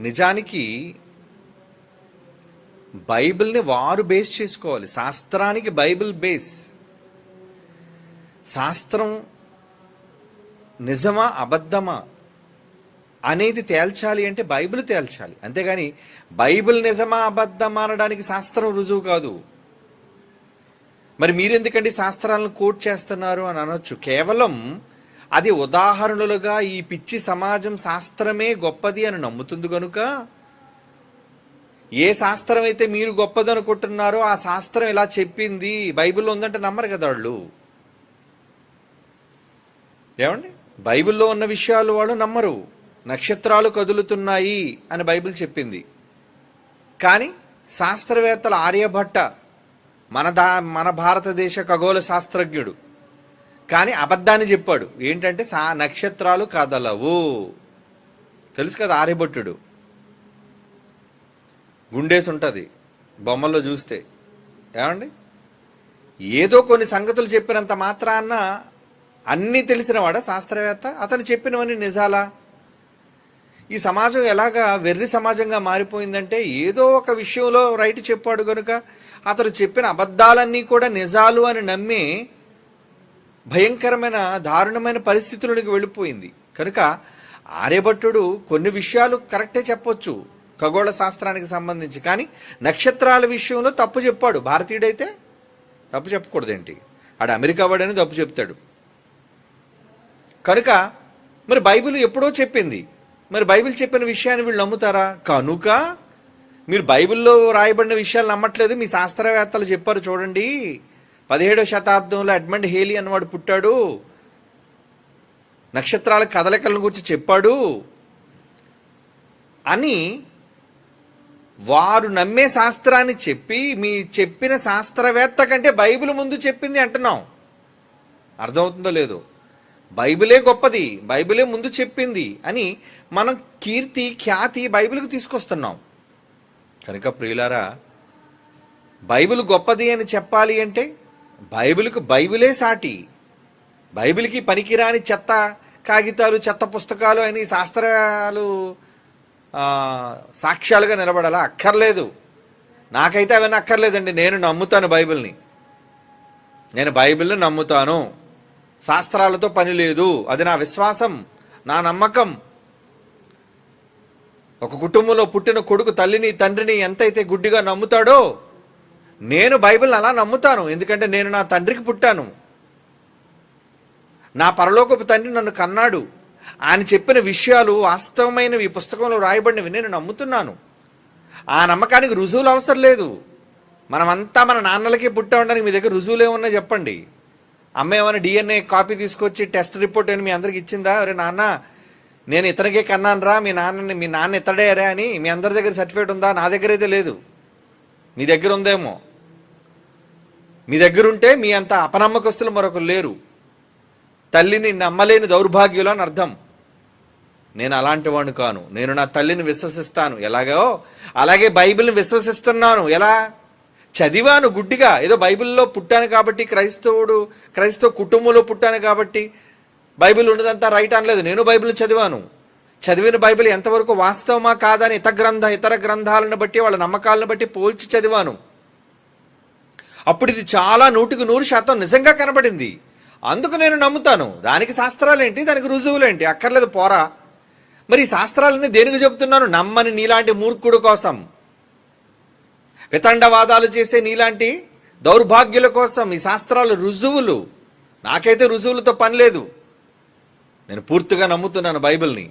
నిజానికి బైబిల్ని వారు బేస్ చేసుకోవాలి. శాస్త్రానికి బైబిల్ బేస్. శాస్త్రం నిజమా అబద్ధమా అనేది తేల్చాలి అంటే బైబిల్ తేల్చాలి. అంతేగాని బైబిల్ నిజమా అబద్ధమా అనడానికి శాస్త్రం రుజువు కాదు. మరి మీరెందుకండి శాస్త్రాలను కోట్ చేస్తున్నారు అని అనొచ్చు. కేవలం అది ఉదాహరణలుగా ఈ పిచ్చి సమాజం శాస్త్రమే గొప్పది అని నమ్ముతుంది కనుక ఏ శాస్త్రం అయితే మీరు గొప్పది అనుకుంటున్నారో ఆ శాస్త్రం ఇలా చెప్పింది బైబిల్లో ఉందంటే నమ్మరు కదా వాళ్ళు. ఏమండి? బైబిల్లో ఉన్న విషయాలు వాళ్ళు నమ్మరు. నక్షత్రాలు కదులుతున్నాయి అని బైబిల్ చెప్పింది. కానీ శాస్త్రవేత్తలు ఆర్యభట్ట మన దా మన భారతదేశ ఖగోళ శాస్త్రజ్ఞుడు కానీ అబద్ధాన్ని చెప్పాడు. ఏంటంటే సా నక్షత్రాలు కదలవు. తెలుసు కదా ఆర్యభట్టుడు? గుండేసి ఉంటుంది బొమ్మల్లో చూస్తే. ఏమండి? ఏదో కొన్ని సంగతులు చెప్పినంత మాత్రాన్న అన్నీ తెలిసినవాడా శాస్త్రవేత్త? అతను చెప్పినవన్నీ నిజాలా? ఈ సమాజం ఎలాగా వెర్రి సమాజంగా మారిపోయిందంటే ఏదో ఒక విషయంలో రైట్ చెప్పాడు కనుక అతను చెప్పిన అబద్ధాలన్నీ కూడా నిజాలు అని నమ్మి భయంకరమైన దారుణమైన పరిస్థితులకు వెళ్ళిపోయింది. కనుక ఆర్యభట్టుడు కొన్ని విషయాలు కరెక్టే చెప్పొచ్చు ఖగోళ శాస్త్రానికి సంబంధించి. కానీ నక్షత్రాల విషయంలో తప్పు చెప్పాడు. భారతీయుడైతే తప్పు చెప్పకూడదేంటి? ఆడు అమెరికా వాడని తప్పు చెప్తాడు. కనుక మరి బైబిల్ ఎప్పుడో చెప్పింది? మరి బైబిల్ చెప్పిన విషయాన్ని వీళ్ళు నమ్ముతారా? కనుక మీరు బైబిల్లో రాయబడిన విషయాలు నమ్మట్లేదు. మీ శాస్త్రవేత్తలు చెప్పారు చూడండి. పదిహేడో శతాబ్దంలో అడ్మండ్ హేలీ అన్నవాడు పుట్టాడు. నక్షత్రాల కదలికలను గురించి చెప్పాడు. అని వారు నమ్మే శాస్త్రాన్ని చెప్పి మీ చెప్పిన శాస్త్రవేత్త కంటే బైబిల్ ముందు చెప్పింది అంటున్నాం. అర్థమవుతుందో లేదో. బైబిలే గొప్పది బైబిలే ముందు చెప్పింది అని మనం కీర్తి ఖ్యాతి బైబిల్కి తీసుకొస్తున్నాం. కనుక ప్రియులారా బైబిల్ గొప్పది అని చెప్పాలి అంటే బైబిల్కు బైబిలే సాటి. బైబిల్కి పనికిరాని చెత్త కాగితాలు చెత్త పుస్తకాలు అని శాస్త్రాలు సాక్ష్యాలుగా నిలబడాలా? అక్కర్లేదు. నాకైతే అవన్నీ అక్కర్లేదండి. నేను నమ్ముతాను బైబిల్ని. నేను బైబిల్ని నమ్ముతాను. శాస్త్రాలతో పని లేదు. అది నా విశ్వాసం నా నమ్మకం. ఒక కుటుంబంలో పుట్టిన కొడుకు తల్లిని తండ్రిని ఎంతైతే గుడ్డిగా నమ్ముతాడో నేను బైబిల్ని అలా నమ్ముతాను. ఎందుకంటే నేను నా తండ్రికి పుట్టాను. నా పరలోకపు తండ్రి నన్ను కన్నాడు. ఆయన చెప్పిన విషయాలు వాస్తవమైనవి. ఈ పుస్తకంలో రాయబడినవి నేను నమ్ముతున్నాను. ఆ నమ్మకానికి రుజువులు అవసరం లేదు. మనమంతా మన నాన్నలకే పుట్టా ఉండడానికి మీ దగ్గర రుజువులు ఏమన్నా చెప్పండి. అమ్మ ఏమైనా డిఎన్ఏ కాపీ తీసుకొచ్చి టెస్ట్ రిపోర్ట్ అని మీ అందరికి ఇచ్చిందా? అరే నాన్న నేను ఇతనికే కన్నాను రా మీ నాన్నని మీ నాన్న ఇతడే రా అని మీ అందరి దగ్గర సర్టిఫికేట్ ఉందా? నా దగ్గర అయితే లేదు. మీ దగ్గర ఉందేమో. మీ దగ్గర ఉంటే మీ అంత అపనమ్మకస్తులు మరొకరు లేరు. తల్లిని నమ్మలేని దౌర్భాగ్యులు అని అర్థం. నేను అలాంటి వాడిని కాను. నేను నా తల్లిని విశ్వసిస్తాను. ఎలాగో? అలాగే బైబిల్ని విశ్వసిస్తున్నాను. ఎలా? చదివాను గుడ్డిగా. ఏదో బైబిల్లో పుట్టాను కాబట్టి క్రైస్తవుడు క్రైస్తవ కుటుంబంలో పుట్టాను కాబట్టి బైబిల్ ఉన్నదంతా రైట్ అనలేదు. నేను బైబిల్ చదివాను. చదివిన బైబిల్ ఎంతవరకు వాస్తవమా కాదని ఇతర గ్రంథ ఇతర గ్రంథాలను బట్టి వాళ్ళ నమ్మకాలను బట్టి పోల్చి చదివాను. అప్పుడు ఇది చాలా నూటికి నూరు శాతం నిజంగా కనబడింది. అందుకు నేను నమ్ముతాను. దానికి శాస్త్రాలేంటి? దానికి రుజువులేంటి? అక్కర్లేదు పోరా. మరి ఈ శాస్త్రాలని దేనికి చెబుతున్నాను? నమ్మని నీలాంటి మూర్ఖుడు కోసం. వితండవాదాలు చేసే నీలాంటి దౌర్భాగ్యుల కోసం ఈ శాస్త్రాలు రుజువులు. నాకైతే రుజువులతో పని లేదు. నేను పూర్తిగా నమ్ముతున్నాను బైబిల్ని.